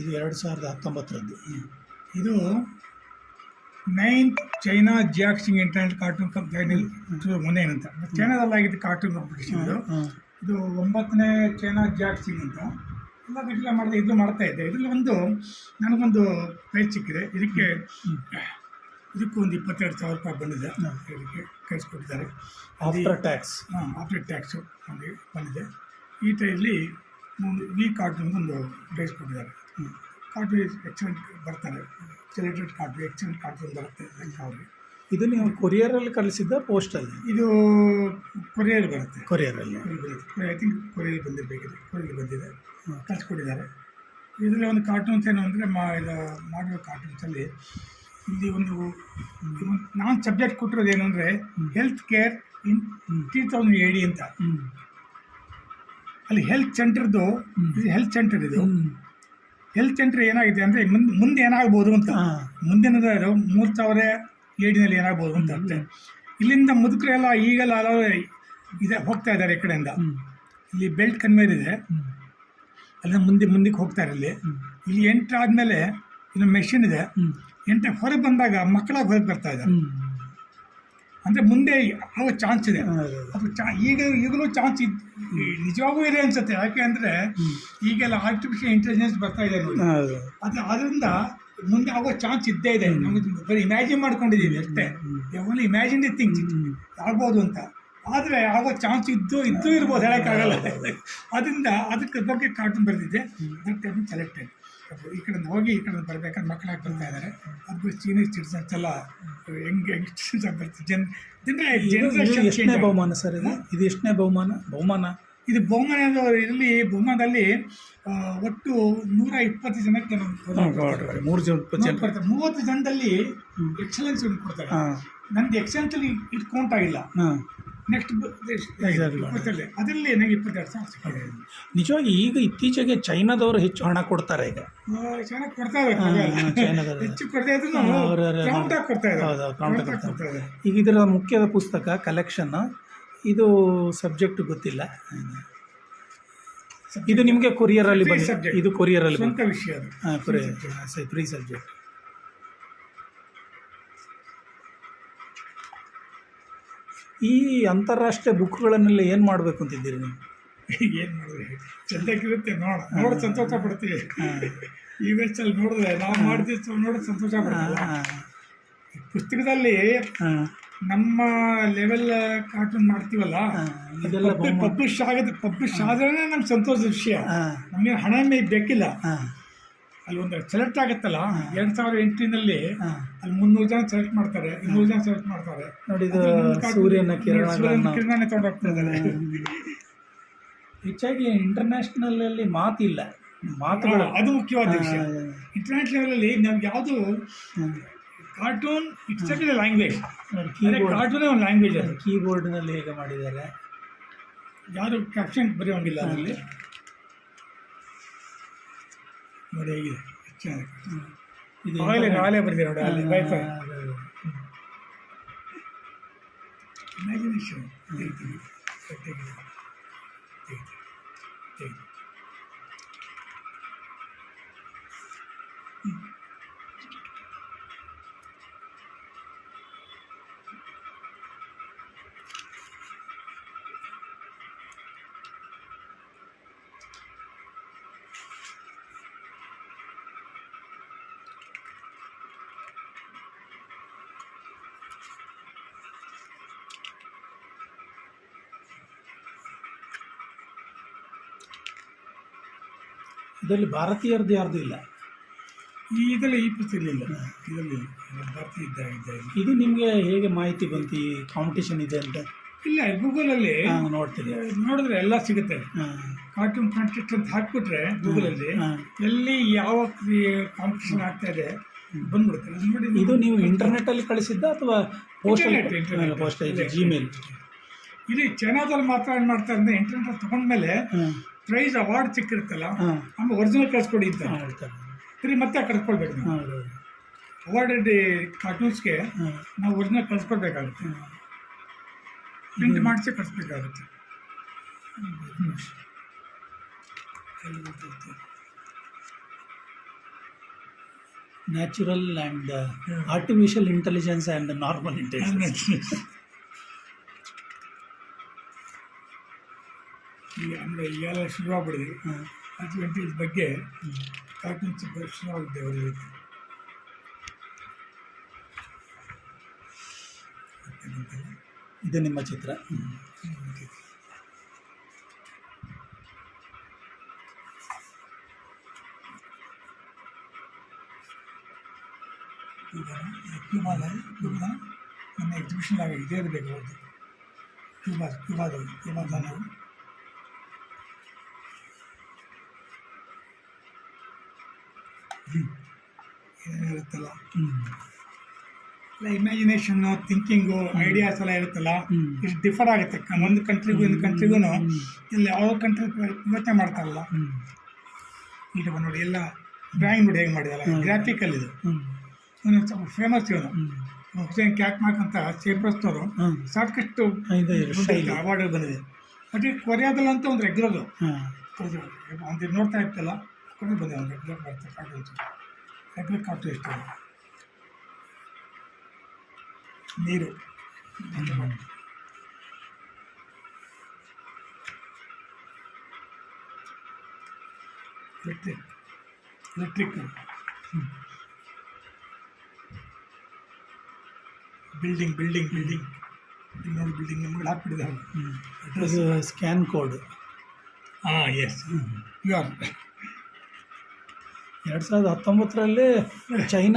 ಇದು ಎರಡು ಸಾವಿರದ ಹತ್ತೊಂಬತ್ತರದ್ದು. ಇದು ninth China Jiaxing internet cartoon company ಮೊನ್ನೆ ಅಂತ ಚೈನಾದಲ್ಲಿ ಆಗಿದ್ದು ಕಾರ್ಟೂನ್ ಕಾಂಪಿಟೇಷನ್ ಇದು. ಇದು ಒಂಬತ್ತನೇ ಚೈನಾ ಜಿಯಾಕ್ಸಿಂಗ್ ಅಂತ. ಎಲ್ಲ ಬಿಟ್ಟಲ್ಲ ಮಾಡಿದೆ ಇದು ಮಾಡ್ತಾ ಇದ್ದೆ. ಇದರಲ್ಲಿ ಒಂದು ನನಗೊಂದು ಪ್ರೈಸ್ ಸಿಕ್ಕಿದೆ. ಇದಕ್ಕೆ ಇದಕ್ಕೂ ಒಂದು ಇಪ್ಪತ್ತೆರಡು ಸಾವಿರ ರೂಪಾಯಿ ಬಂದಿದೆ. ಇದಕ್ಕೆ ಕಳಿಸ್ಕೊಟ್ಟಿದ್ದಾರೆ ಆಫ್ಟರ್ ಟ್ಯಾಕ್ಸ್ ಹಾಂ ಆಫ್ಟರ್ ಟ್ಯಾಕ್ಸು ನಮಗೆ ಬಂದಿದೆ. ಈ ಟೈಮಲ್ಲಿ ಒಂದು ಈ ಕಾರ್ಟೂನ್ ಒಂದು ಪ್ರೈಸ್ ಕೊಟ್ಟಿದ್ದಾರೆ. ಕಾರ್ಟೂನ್ ಎಕ್ಸಲೆಂಟ್ ಬರ್ತಾರೆ. ಸೆಲೆಕ್ಟೆಡ್ ಕಾರ್ಟೂನ್ ಎಕ್ಸಲೆಂಟ್ ಕಾರ್ಟೂನ್ ಬರುತ್ತೆ ಅವ್ರಿಗೆ. ಇದು ನೀವು ಕೊರಿಯರಲ್ಲಿ ಕಳಿಸಿದ್ದ ಪೋಸ್ಟಲ್ಲಿ ಇದು ಕೊರಿಯರ್ ಬರುತ್ತೆ. ಕೊರಿಯರಲ್ಲಿ ಐ ಥಿಂಕ್ ಕೊರಿಯರ್ ಬಂದಿರಬೇಕಿದೆ. ಕೊರಿಯರ್ ಬಂದಿದೆ. ಕಳಿಸ್ಕೊಟ್ಟಿದ್ದಾರೆ. ಇದರಲ್ಲಿ ಒಂದು ಕಾರ್ಟೂನ್ಸ್ ಏನು ಅಂದರೆ ಮಾ ಇದು ಮಾಡಿರೋ ಕಾರ್ಟೂನ್ಸಲ್ಲಿ ಇಲ್ಲಿ ಒಂದು ನಾನು ಸಬ್ಜೆಕ್ಟ್ ಕೊಟ್ಟಿರೋದು ಏನು ಅಂದರೆ health care in three thousand AD ಅಂತ. ಅಲ್ಲಿ ಹೆಲ್ತ್ ಸೆಂಟರ್ದು ಹೆಲ್ತ್ ಸೆಂಟರ್ ಇದು. ಹ್ಞೂ ಹೆಲ್ತ್ ಸೆಂಟರ್ ಏನಾಗಿದೆ ಅಂದರೆ ಮುಂದೆ ಮುಂದೆ ಏನಾಗ್ಬೋದು ಅಂತ. ಮುಂದಿನ ಮೂರ್ ಸಾವಿರ ಏಡಿನಲ್ಲಿ ಏನಾಗ್ಬೋದು ಅಂತ ಅಷ್ಟೇ ಇಲ್ಲಿಂದ ಮುದುಕರೆಲ್ಲ ಈಗೆಲ್ಲ ಹಲವು ಇದೆ ಹೋಗ್ತಾ ಇದ್ದಾರೆ ಈ ಕಡೆಯಿಂದ. ಇಲ್ಲಿ ಬೆಲ್ಟ್ ಕನ್ವೇರ್ ಇದೆ. ಅಲ್ಲ ಮುಂದೆ ಮುಂದಕ್ಕೆ ಹೋಗ್ತಾರೆ ಇಲ್ಲಿ. ಇಲ್ಲಿ ಎಂಟ್ರ್ ಆದ್ಮೇಲೆ ಇಲ್ಲಿ ಮೆಷಿನ್ ಇದೆ ಎಂಟ ಹೊರಗೆ ಬಂದಾಗ ಮಕ್ಕಳಾಗಿ ಹೊರಗೆ ಬರ್ತಾ ಇದ್ದಾರೆ. ಅಂದರೆ ಮುಂದೆ ಆಗೋ ಚಾನ್ಸ್ ಇದೆ? ಅದು ಚಾ ಈಗ ಈಗಲೂ ಚಾನ್ಸ್ ಇದ್ ನಿಜವಾಗೂ ಇದೆ ಅನ್ಸುತ್ತೆ. ಯಾಕೆ ಅಂದರೆ ಈಗೆಲ್ಲ ಆರ್ಟಿಫಿಷಿಯಲ್ ಇಂಟೆಲಿಜೆನ್ಸ್ ಬರ್ತಾ ಇದೆ ನೋಡಿ. ಅದು ಅದರಿಂದ ಮುಂದೆ ಆಗೋ ಚಾನ್ಸ್ ಇದ್ದೇ ಇದೆ. ನಮಗೆ ಬರೀ ಇಮ್ಯಾಜಿನ್ ಮಾಡ್ಕೊಂಡಿದ್ದೀವಿ ಅಷ್ಟೇ. Only imagine the things hmm. ಆಗ್ಬೋದು ಅಂತ. ಆದರೆ ಆಗೋ ಚಾನ್ಸ್ ಇದ್ದು ಇದ್ದೂ ಇರ್ಬೋದು ಹೇಳೋಕ್ಕಾಗಲ್ಲ. ಅದರಿಂದ ಅದಕ್ಕೆ ಬಗ್ಗೆ ಕಾರ್ಟೂನ್ ಬರೆದಿದ್ದೆ ಅದಕ್ಕೆ ಸೆಲೆಕ್ಟೆಡ್ ಈ ಕಡೆ ಹೋಗಿ ಈ ಕಡೆ ಬರ್ಬೇಕಾದ್ರೆ ಮಕ್ಕಳಾಗಿ ಬರ್ತಾ ಇದ್ದಾರೆ. ಅದು ಸೀನಿಯರ್ ಸಿಟಿಸನ್ಸ್ ಎಲ್ಲ ಹೆಂಗೆ ಯಂಗ್ಸ್ಟರ್ಸ್ ಬರ್ತಾರೆ ಜನ ಜನರ ಜನರೇಷನ್ ಎಷ್ಟನೇ ಬಹುಮಾನ ಸರ್ ಇದು? ಇದು ಎಷ್ಟನೇ ಬಹುಮಾನ? ಬಹುಮಾನ? ಇದು ಬಹುಮಾನ ಇರಲಿ ಬಹುಮಾನದಲ್ಲಿ ಒಟ್ಟು ನೂರ ಇಪ್ಪತ್ತು ಜನಕ್ಕೆ. ಮೂರು ಜನ ಕೊಡ್ತಾರೆ. ಮೂವತ್ತು ಜನದಲ್ಲಿ ಎಕ್ಸಲೆನ್ಸ್ ಕೊಡ್ತಾರೆ. ನಂದು ಎಕ್ಸಲೆನ್ಸ್ ಅಲ್ಲಿ ನೆಕ್ಸ್ಟ್. ಅದರಲ್ಲಿ ನನಗೆ ಇಪ್ಪತ್ತೆರಡು ಸಾವಿರ ಸಿಕ್ಕಿದೆ. ನಿಜವಾಗಿ ಈಗ ಇತ್ತೀಚೆಗೆ ಚೈನಾದವರು ಹೆಚ್ಚು ಹಣ ಕೊಡ್ತಾರೆ ಈಗ. ಹಣ ಚೆನ್ನಾಗಿ ಕೊಡ್ತಾ ಇದ್ದಾರೆ. ಹೆಚ್ಚು ಇದ್ರು ಇದ್ದಾರೆ. ಈಗ ಇದರ ಮುಖ್ಯದ ಪುಸ್ತಕ ಕಲೆಕ್ಷನ್ ಇದು ಸಬ್ಜೆಕ್ಟ್ ಗೊತ್ತಿಲ್ಲ. ಇದು ನಿಮಗೆ ಕೊರಿಯರಲ್ಲಿ subject. ಇದು ಕೊರಿಯರಲ್ಲಿ ಸ್ವಂತ ವಿಷಯ ಫ್ರೀ ಸಬ್ಜೆಕ್ಟ್ ಈ ಅಂತಾರಾಷ್ಟ್ರೀಯ ಬುಕ್ಗಳನ್ನೆಲ್ಲ ಏನು ಮಾಡಬೇಕು ಅಂತಿದ್ದೀರಿ ನೀವು? ಏನು ಮಾಡಿದ್ರೆ ಚಂದಕ್ಕಿರುತ್ತೆ ನೋಡ. ನೋಡ ಸಂತೋಷ ಪಡ್ತೀವಿ ಈ ವೆಚ್ಚಲ್ಲಿ ನೋಡಿದ್ರೆ ನಾವು ಮಾಡಿದ ನೋಡಿ ಸಂತೋಷ ಪಡ್ತೀವಿ ಪುಸ್ತಕದಲ್ಲಿ ನಮ್ಮ ಲೆವೆಲ್ ಕಾರ್ಟೂನ್ ಮಾಡ್ತೀವಲ್ಲ ಪಬ್ಲಿಷ್ ಆಗದೆ. ಪಬ್ಲಿಷ್ ಆದ್ರೆ ನಮ್ಗೆ ಸಂತೋಷದ ವಿಷಯ. ನಮಗೆ ಹಣ ಬೇಕಿಲ್ಲ. ಅಲ್ಲಿ ಒಂದು ಸೆಲೆಕ್ಟ್ ಆಗುತ್ತಲ್ಲ? ಎರಡು ಸಾವಿರ ಎಂಟಿನಲ್ಲಿ ಅಲ್ಲಿ ಮುನ್ನೂರು ಜನ ಸೆಲೆಕ್ಟ್ ಮಾಡ್ತಾರೆ ಇನ್ನೂರು ಜನ ಸೆಲೆಕ್ಟ್ ಮಾಡ್ತಾರೆ. ನೋಡಿ ಸೂರ್ಯನ ಕಿರಣಗಳನ್ನು ಕಿರಣನೇ ಇದ್ದಾರೆ ಹೆಚ್ಚಾಗಿ ಇಂಟರ್ನ್ಯಾಷನಲ್ ಅಲ್ಲಿ ಮಾತಿಲ್ಲ. ಮಾತುಗಳು. ಅದು ಮುಖ್ಯವಾದ ವಿಷಯ. ಇಂಟರ್ನ್ಯಾಷನಲ್ ಲೆವೆಲಲ್ಲಿ ನಮ್ಗೆ ಯಾವುದು. Cartoon it's language cartoon keyboard ಕಾರ್ಟೂನೇ ಒಂದು ಲ್ಯಾಂಗ್ವೇಜ್ ಅದು. ಕೀಬೋರ್ಡ್ನಲ್ಲಿ ಹೇಗೆ ಮಾಡಿದ್ದಾರೆ? ಯಾರು ಕ್ಯಾಪ್ಷನ್ ಬರೆಯೋಂಗಿಲ್ಲ ಅದರಲ್ಲಿ. ನೋಡಿ ಹೇಗಿದೆ ಎಷ್ಟು ಚೆನ್ನಾಗಿದೆ. ಇದು ಆಗಲೇ ನಾಳೆ ಬರ್ತೀವಿ ನೋಡಿ ಅಲ್ಲಿ ವೈಫೈ ಆ, ಅದು- ಇಮ್ಯಾಜಿನೇಷನ್ ಇದರಲ್ಲಿ ಭಾರತೀಯರದ್ದು ಯಾರ್ದು ಇಲ್ಲ? ಈ ಇದರಲ್ಲಿ ಈ ಪುಸ್ತಕ ಇಲ್ಲ ಇದರಲ್ಲಿ ಭಾರತೀಯ ಇದ್ದ ಇದ್ದ ಇಲ್ಲ. ಇದು ನಿಮಗೆ ಹೇಗೆ ಮಾಹಿತಿ ಬಂತು? ಈ ಕಾಂಪಿಟೇಷನ್ ಇದೆ ಅಂತ? ಇಲ್ಲ ಗೂಗಲಲ್ಲಿ ಹಾಂ ನೋಡ್ತೀರಿ ನೋಡಿದ್ರೆ ಎಲ್ಲ ಸಿಗುತ್ತೆ. ಹಾಂ. ಕಾರ್ಟೂನ್ ಕಾಂಟೆಸ್ಟ್ ಅಂತ ಹಾಕ್ಬಿಟ್ರೆ ಗೂಗಲಲ್ಲಿ ಹಾಂ. ಎಲ್ಲಿ ಯಾವ ಕಾಂಪಿಟೇಷನ್ ಆಗ್ತಾ ಇದೆ ಬಂದ್ಬಿಡುತ್ತೆ. ಅದು ನೋಡಿ ಇದು ನೀವು ಇಂಟರ್ನೆಟ್ಟಲ್ಲಿ ಕಳಿಸಿದ್ದ ಅಥವಾ postal Internet, internet. Postal Gmail ಇಲ್ಲಿ ಚೈನಾದಲ್ಲಿ ಮಾತ್ರ ಏನು ಮಾಡ್ತಾರೆ ಅಂದರೆ ಇಂಟರ್ನೆಟ್ ತಗೊಂಡ್ಮೇಲೆ ಪ್ರೈಸ್ ಅವಾರ್ಡ್ ಸಿಕ್ಕಿರುತ್ತಲ್ಲ ಆಮೇಲೆ ಒರಿಜಿನಲ್ ಕಳಿಸ್ಕೊಡಿ ಅಂತ. ಹೇಳ್ತಾರೆ. ಸರಿ ಮತ್ತೆ ಕಳ್ಸ್ಕೊಳ್ಬೇಕು ನಾವು. ಅವಾರ್ಡೆಡ್ ಕಾರ್ಟೂನ್ಸ್ಗೆ ನಾವು ಒರಿಜಿನಲ್ ಕಳ್ಸ್ಕೊಡ್ಬೇಕಾಗುತ್ತೆ ಪ್ರಿಂಟ್ ಮಾಡಿಸಿ ಕಳಿಸ್ಬೇಕಾಗುತ್ತೆ. Natural and artificial intelligence and normal intelligence ಅಂದರೆ ಈಗೆಲ್ಲ ಶುರುವಾಗ್ಬಿಡಿದೆ ಇದ್ರ ಬಗ್ಗೆ ಕಾರ್ಟೂನ್ಸ್ ಶುರುವಾಗಿದೆ ಅವರಿಗೆ ಇದು ನಿಮ್ಮ ಚಿತ್ರ? ಕ್ಯೂಬಾದ ಕ್ಯೂಬಾದ ನನ್ನ ಎಕ್ಸಿಬಿಷನ್ ಆಗ ಇದೇ ಇರಬೇಕು ಅವ್ರದ್ದು. ಕ್ಯೂಬಾ ಕ್ಯೂಬಾದ ಕ್ಯೂಬಾದ ನಾವು ಏನಿರುತ್ತಲ್ಲ? ಇಲ್ಲ ಇಮ್ಯಾಜಿನೇಷನ್ನು ಥಿಂಕಿಂಗು ಐಡಿಯಾಸ್ ಎಲ್ಲ ಇರುತ್ತಲ್ಲ. ಇಷ್ಟು ಡಿಫರ್ ಆಗುತ್ತೆ. ಒಂದು ಕಂಟ್ರಿಗೂ ಒಂದು ಕಂಟ್ರಿಗೂ ಇಲ್ಲಿ ಯಾವ ಕಂಟ್ರಿ ಯೋಚನೆ ಮಾಡ್ತಾರಲ್ಲ ಈಗ ನೋಡಿ ಎಲ್ಲ ಡ್ರಾಯಿಂಗ್ ನೋಡಿ ಹೇಗೆ ಮಾಡಿದಾರೆ ಗ್ರಾಫಿಕಲ್ ಇದು. ಸ್ವಲ್ಪ ಫೇಮಸ್ ಇವನು ಹುಸೇನ್ ಕ್ಯಾಟ್ಮಾಕ್ ಅಂತ ಸೇಪ್ರಸ್ತವರು ಸಾಕಷ್ಟು ಅವಾರ್ಡ್ ಬಂದಿದೆ. ಬಟ್ ಈ ಕೊರಿಯಾದಲ್ಲಂತೂ ಒಂದು ರೆಗ್ಯುಲರ್. ಒಂದು ನೋಡ್ತಾ ಇರ್ತಲ್ಲ. ಕೊನೆ ಬಂದಿದೆ ಒಂದು ರೆಗ್ಯುಲರ್ ಬರ್ತಾರೆ ಕಾರ್ಟೂನ್ಸ್ ರೆಗ್ಯುಲರ್ ಕಾರ್ಟೂನ್ ಇಷ್ಟ ನೀರು electric electric building building building ನೋಡಿ ಬಿಲ್ಡಿಂಗ್ ನಮ್ಗೆ ಹಾಕ್ಬಿಟ್ಟಿದ್ದಾರೆ ಇದು ಸ್ಕ್ಯಾನ್ ಕೋಡ್ ಹಾಂ ಎಸ್ ಯು ಆರ್ ಎರಡು ಸಾವಿರದ ಹತ್ತೊಂಬತ್ತರಲ್ಲಿ ಚೈನಾ